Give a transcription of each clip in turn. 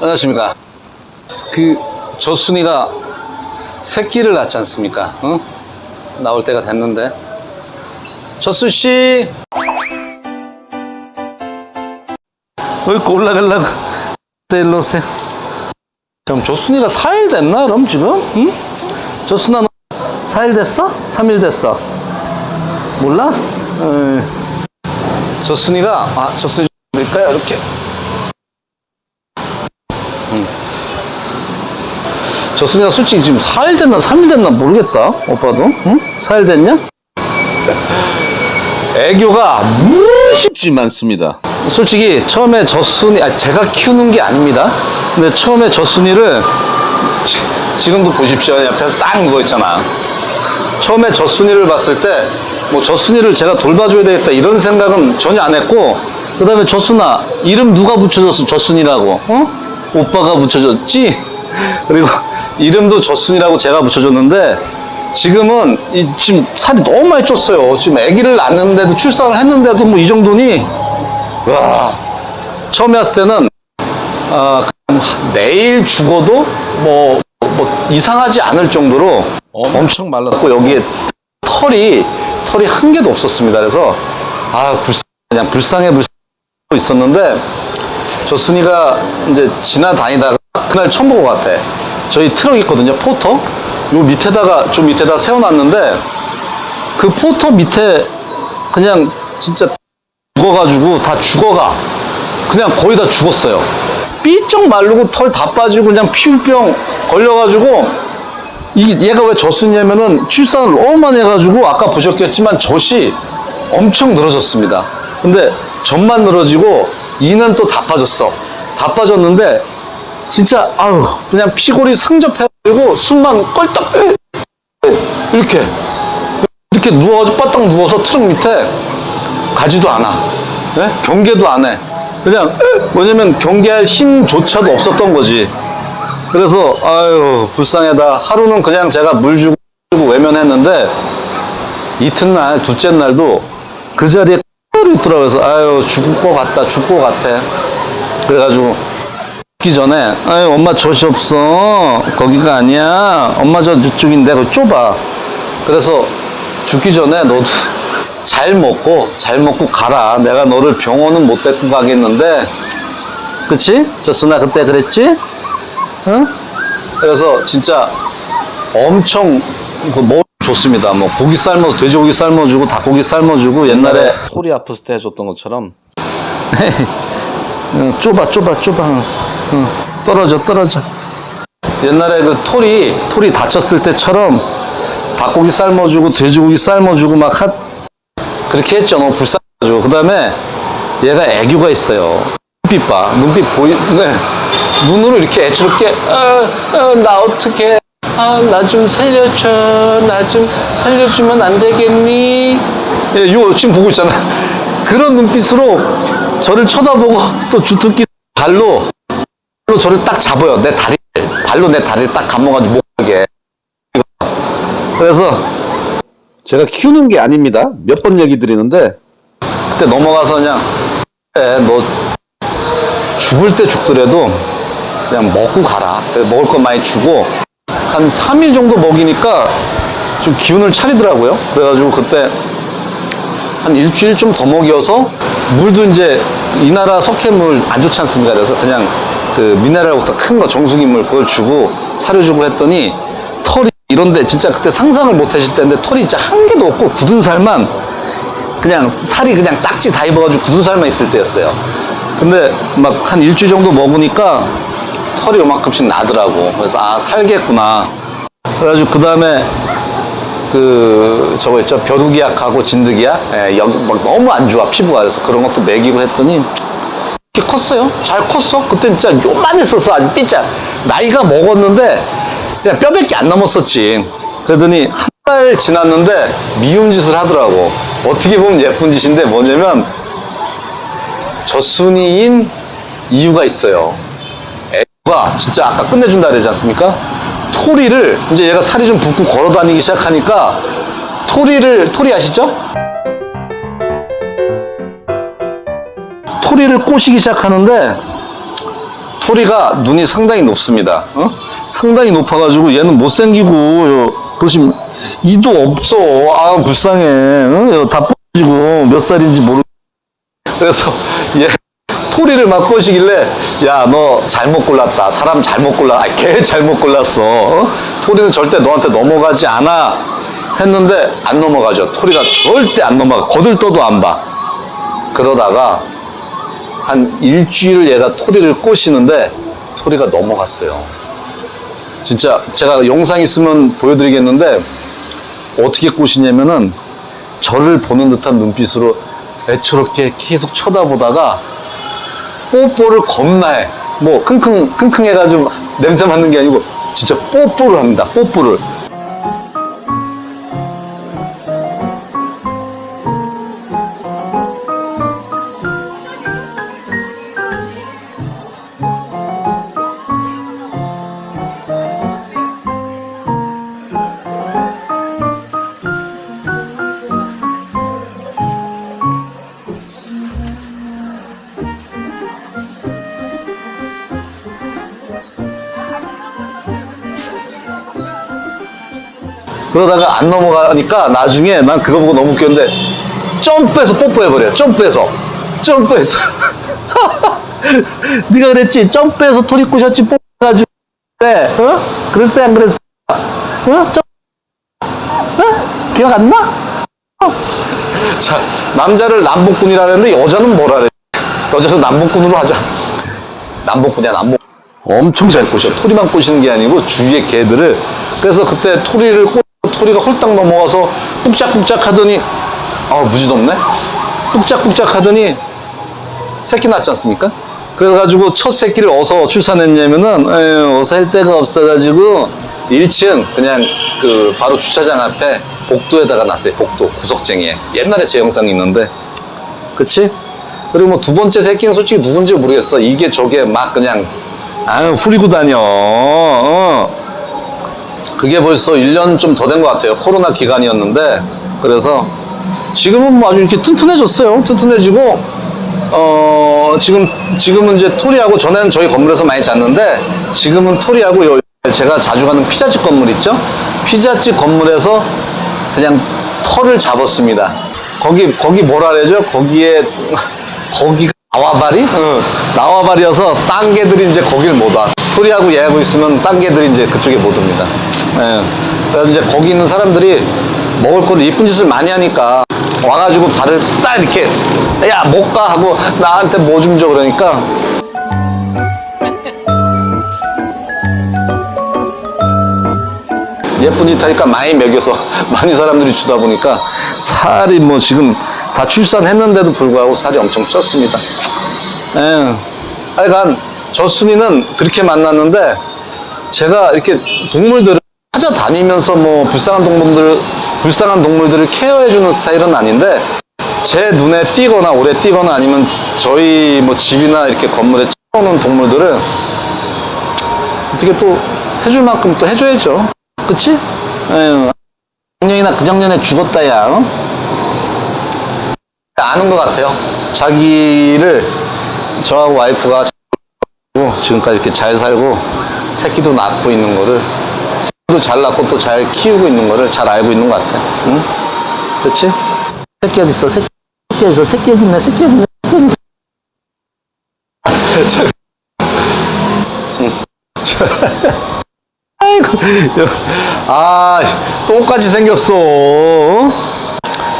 안녕하십니까. 그 조순이가 새끼를 낳지 않습니까? 응? 나올 때가 됐는데. 조순 씨. 왜 올라가려고? 일로 오세요. 그럼 조순이가 4일 됐나? 그럼 지금? 응? 조순아, 너 4일 됐어? 3일 됐어? 몰라? 어. 조순이가, 아, 조순이 좀 될까요? 이렇게. 조순이가 솔직히 지금 4일 됐나 3일 됐나 모르겠다. 오빠도? 응? 4일 됐냐? 애교가 무섭지 많습니다. 솔직히 처음에 젖순이 아 제가 키우는 게 아닙니다. 근데 처음에 젖순이를 지- 지금도 보십시오. 옆에서 딱 누워 있잖아. 처음에 젖순이를 봤을 때뭐 젖순이를 제가 돌봐줘야 되겠다 이런 생각은 전혀 안 했고 그 다음에 젖순아 이름 누가 붙여줬어? 젖순이라고. 어? 오빠가 붙여줬지? 그리고 이름도 젖순이라고 제가 붙여줬는데 지금은 이 지금 살이 너무 많이 쪘어요. 지금 아기를 낳는데도 출산을 했는데도 뭐 이 정도니? 와. 처음에 왔을 때는 아, 내일 죽어도 뭐, 뭐 이상하지 않을 정도로 엄청 말랐고 여기에 털이 털이 한 개도 없었습니다. 그래서 아 불쌍 그냥 불쌍해 불쌍해 있었는데 조순이가 이제 지나다니다가 그날 처음 본것 같아. 저희 트럭 있거든요. 포터. 요 밑에다가 좀 밑에다 세워놨는데 그 포터 밑에 그냥 진짜 죽어가지고 다 죽어가. 그냥 거의 다 죽었어요. 삐쩍 마르고 털 다 빠지고 그냥 피부병 걸려가지고 이 얘가 왜 젖었냐면은 출산을 너무 많이 해가지고 아까 보셨겠지만 젖이 엄청 늘어졌습니다. 근데 젖만 늘어지고 이는 또 다 빠졌어. 다 빠졌는데 진짜 아유 그냥 피골이 상접해가지고 숨만 껄떡 이렇게 이렇게 누워가지고 바닥 누워서 트럭 밑에 가지도 않아. 예? 경계도 안 해. 그냥 뭐냐면 경계할 힘조차도 없었던 거지. 그래서 아유 불쌍하다. 하루는 그냥 제가 물 주고 외면했는데 이튿날 둘째 날도 그 자리에 그대로 있더라고요. 그래서 아유 죽을 것 같다. 죽을 것 같아. 그래가지고 죽기 전에 아유 엄마 젖이 없어. 거기가 아니야. 엄마 저 이쪽인데 그거 좁아. 그래서 죽기 전에 너도 잘 먹고 잘 먹고 가라. 내가 너를 병원은 못 데리고 가겠는데 그치? 저스나 그때 그랬지? 응? 그래서 진짜 엄청 뭐 좋습니다. 뭐 고기 삶아서 돼지고기 삶아주고 닭고기 삶아주고 옛날에 털이 아팠을 때 해줬던 것처럼 응, 좁아 좁아 좁아 응, 떨어져 떨어져 옛날에 그 털이 털이 다쳤을 때처럼 닭고기 삶아주고 돼지고기 삶아주고 막 하, 그렇게 했죠. 너무 불쌍해가지고 그 다음에 얘가 애교가 있어요. 눈빛 봐. 눈빛 보이, 네. 눈으로 이렇게 애처롭게, 아, 아, 나 어떡해. 아, 나 좀 살려줘. 나 좀 살려주면 안 되겠니? 예, 요, 지금 보고 있잖아. 그런 눈빛으로 저를 쳐다보고 또 주특기 발로, 발로 저를 딱 잡아요. 내 다리, 발로 내 다리를 딱 감아가지고 목에. 그래서 제가 키우는 게 아닙니다. 몇 번 얘기 드리는데 그때 넘어가서 그냥 그래, 너 죽을 때 죽더라도 그냥 먹고 가라. 먹을 거 많이 주고 한 3일 정도 먹이니까 좀 기운을 차리더라고요. 그래가지고 그때 한 일주일 좀 더 먹여서 물도 이제 이 나라 석회물 안 좋지 않습니까? 그래서 그냥 그 미네랄부터 큰 거 정수기 물 그걸 주고 사료 주고 했더니 털이 이런데 진짜 그때 상상을 못 하실 때인데 털이 진짜 한 개도 없고 굳은 살만 그냥 살이 그냥 딱지 다 입어가지고 굳은 살만 있을 때였어요. 근데 막 한 일주일 정도 먹으니까 털이 요만큼씩 나더라고. 그래서 아 살겠구나. 그래가지고 그 다음에 그 저거 있죠? 벼룩이약하고 진드기약? 예, 여기 막 너무 안 좋아 피부가. 그래서 그런 것도 먹이고 했더니 이렇게 컸어요. 잘 컸어. 그때 진짜 요만했었어 아주 삐짝. 나이가 먹었는데 그냥 뼈밖에 안 남았었지. 그러더니 한 달 지났는데 미움 짓을 하더라고. 어떻게 보면 예쁜 짓인데 뭐냐면 저순이인 이유가 있어요. 애 가 진짜 아까 끝내준다 그러지 않습니까? 토리를 이제 얘가 살이 좀 붓고 걸어 다니기 시작하니까 토리를 토리 아시죠? 토리를 꼬시기 시작하는데 토리가 눈이 상당히 높습니다. 어? 상당히 높아가지고 얘는 못생기고 요, 보시면 이도 없어. 아 불쌍해. 어? 다 뻗지고 몇 살인지 모르. 그래서 얘 토리를 막 꼬시길래 야 너 잘못 골랐다. 사람 잘못 골라. 아, 걔 잘못 골랐어. 어? 토리는 절대 너한테 넘어가지 않아. 했는데 안 넘어가죠. 토리가 절대 안 넘어가. 거들떠도 안 봐. 그러다가 한 일주일 얘가 토리를 꼬시는데 토리가 넘어갔어요. 진짜 제가 영상 있으면 보여드리겠는데 어떻게 꼬시냐면은 저를 보는 듯한 눈빛으로 애처롭게 계속 쳐다보다가 뽀뽀를 겁나 해. 뭐 킁킁 킁킁 해가지고 냄새 맡는 게 아니고 진짜 뽀뽀를 합니다. 뽀뽀를. 그러다가 안 넘어가니까 나중에 난 그거 보고 너무 웃겼는데 점프해서 뽀뽀해버려요. 점프해서. 점프해서. 네가 그랬지. 점프해서 토리 꼬셨지 뽀뽀해가지고. 그래. 어? 그랬어 안 그랬어? 어? 점... 어? 기억 안 나? 어. 자, 남자를 남복군이라는데 여자는 뭐라 그래? 여자는 남복군으로 하자. 남복군이야 남복. 엄청 잘 꼬셔. 토리만 꼬시는 게 아니고 주위의 개들을. 그래서 그때 토리를 꼬 토리가 홀딱 넘어가서 뚝짝뚝짝 하더니 아 무지덥네. 뚝짝뚝짝 하더니 새끼 낳지 않습니까? 그래가지고 첫 새끼를 어서 출산했냐면은 에휴, 어서 할 데가 없어가지고 1층 그냥 그 바로 주차장 앞에 복도에다가 놨어요. 복도 구석쟁이에 옛날에 제 영상이 있는데 그치? 그리고 뭐 두 번째 새끼는 솔직히 누군지 모르겠어. 이게 저게 막 그냥 아유 후리고 다녀. 어. 그게 벌써 1년 좀 더 된 것 같아요. 코로나 기간이었는데 그래서 지금은 뭐 아주 이렇게 튼튼해졌어요. 튼튼해지고 어 지금 지금은 이제 토리하고 전에는 저희 건물에서 많이 잤는데 지금은 토리하고 요 제가 자주 가는 피자집 건물 있죠? 피자집 건물에서 그냥 털을 잡았습니다. 거기 거기 뭐라 그러죠? 거기에 거기가 나와바리? 응. 나와바리여서 딴 개들이 이제 거길 못 와. 토리하고 얘하고 있으면 딴 개들이 이제 그쪽에 못 옵니다. 예. 그래서 이제 거기 있는 사람들이 먹을 거를 이쁜 짓을 많이 하니까 와가지고 발을 딱 이렇게 야 못 가 하고 나한테 뭐 좀 줘 그러니까 예쁜 짓 하니까 많이 먹여서 많이 사람들이 주다 보니까 살이 뭐 지금 다 출산했는데도 불구하고 살이 엄청 쪘습니다. 예. 하여간 저순이는 그렇게 만났는데 제가 이렇게 동물들을 찾아다니면서 뭐 불쌍한 동물들 불쌍한 동물들을 케어해주는 스타일은 아닌데 제 눈에 띄거나 오래 띄거나 아니면 저희 뭐 집이나 이렇게 건물에 쳐오는 동물들을 어떻게 또 해줄 만큼 또 해줘야죠. 그치? 에휴, 작년이나 그 작년에 죽었다, 야. 어? 아는 것 같아요. 자기를 저하고 와이프가 지금까지 이렇게 잘 살고 새끼도 낳고 있는 거를 새끼도 잘 낳고 또 잘 키우고 있는 거를 잘 알고 있는 것 같아. 응? 그렇지? 새끼 어디 있어? 새끼 어디 있어? 새끼 어디 있네? 새끼 어디 있네? 새끼 어디 있네? 응. 아이고, 아, 똥까지 생겼어.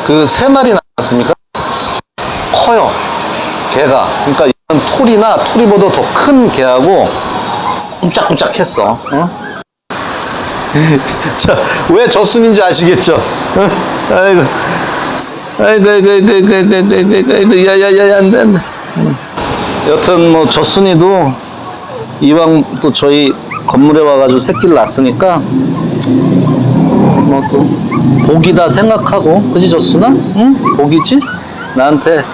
그 세 마리 낳았습니까? 커요. 개가. 그러니까 이런 토리나 토리보다 더 큰 개하고 꼼짝꼼짝 했어. 어? 자, 왜 저순인지 아시겠죠? 어? 아이고. 아이고, 아이고, 아이고, 아이고, 아이고, 아이고, 아이고, 야, 야, 야, 야, 안 돼, 안 돼. 응. 여튼 뭐 저순이도 이왕 또 저희 건물에 와가지고 새끼를 낳았으니까 뭐 또 복이다 생각하고 그지 저순아? 응? 복이지? 나한테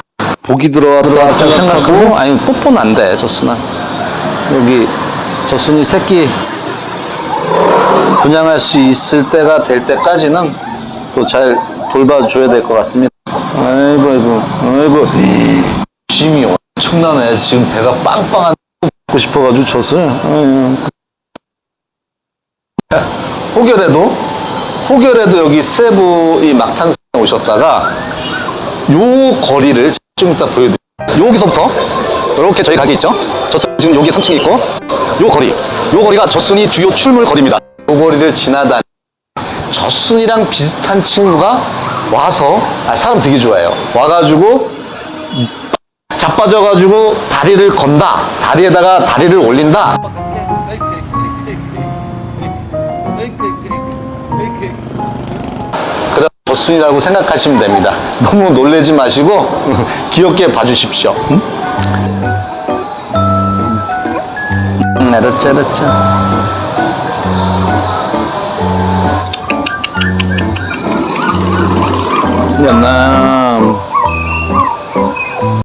복이 들어왔다 생각하고 아니 뽀뽀는 안돼 저순아 여기 저순이 새끼 분양할 수 있을 때가 될 때까지는 또 잘 돌봐줘야 될 것 같습니다 아이고 아이고 아이고 짐이 엄청나네 지금 배가 빵빵한 보고 싶어가지고 젖을. 음. 호결에도 호결에도 여기 세부 이 막탄산에 오셨다가 요 거리를 좀 이따 보여드릴게요. 여기서부터 이렇게 저희 가게 있죠. 저순 지금 여기 3층 있고 요 거리 요 거리가 저순이 주요 출물 거리입니다. 요 거리를 지나다 저순이랑 비슷한 친구가 와서 아, 사람 되게 좋아해요. 와가지고 자빠져가지고 다리를 건다. 다리에다가 다리를 올린다. 그래 버순이라고 생각하시면 됩니다. 너무 놀래지 마시고 귀엽게 봐주십시오. 응? 음, 알았죠, 알았죠. 였나?